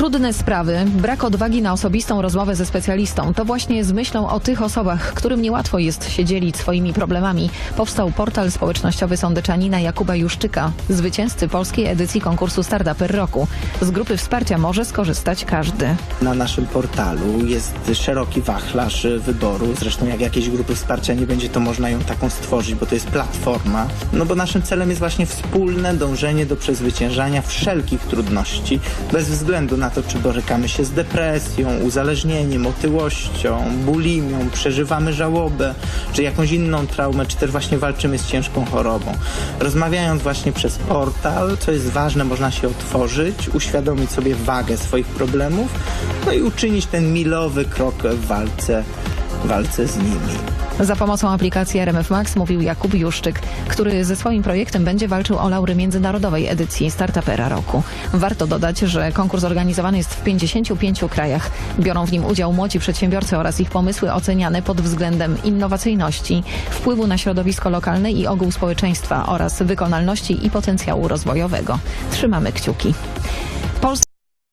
Trudne sprawy, brak odwagi na osobistą rozmowę ze specjalistą. To właśnie z myślą o tych osobach, którym niełatwo jest się dzielić swoimi problemami, powstał portal społecznościowy sądeczanina Jakuba Juszczyka, zwycięzcy polskiej edycji konkursu Startuper Roku. Z grupy wsparcia może skorzystać każdy. Na naszym portalu jest szeroki wachlarz wyboru. Zresztą jak jakiejś grupy wsparcia nie będzie, to można ją taką stworzyć, bo to jest platforma. No bo naszym celem jest właśnie wspólne dążenie do przezwyciężania wszelkich trudności, bez względu na to, czy borykamy się z depresją, uzależnieniem, otyłością, bulimią, przeżywamy żałobę, czy jakąś inną traumę, czy też właśnie walczymy z ciężką chorobą. Rozmawiając właśnie przez portal, co jest ważne, można się otworzyć, uświadomić sobie wagę swoich problemów, no i uczynić ten milowy krok w walce, walce z nimi. Za pomocą aplikacji RMF Max mówił Jakub Juszczyk, który ze swoim projektem będzie walczył o laury międzynarodowej edycji Startupera Roku. Warto dodać, że konkurs organizowany jest w 55 krajach. Biorą w nim udział młodzi przedsiębiorcy oraz ich pomysły oceniane pod względem innowacyjności, wpływu na środowisko lokalne i ogół społeczeństwa oraz wykonalności i potencjału rozwojowego. Trzymamy kciuki.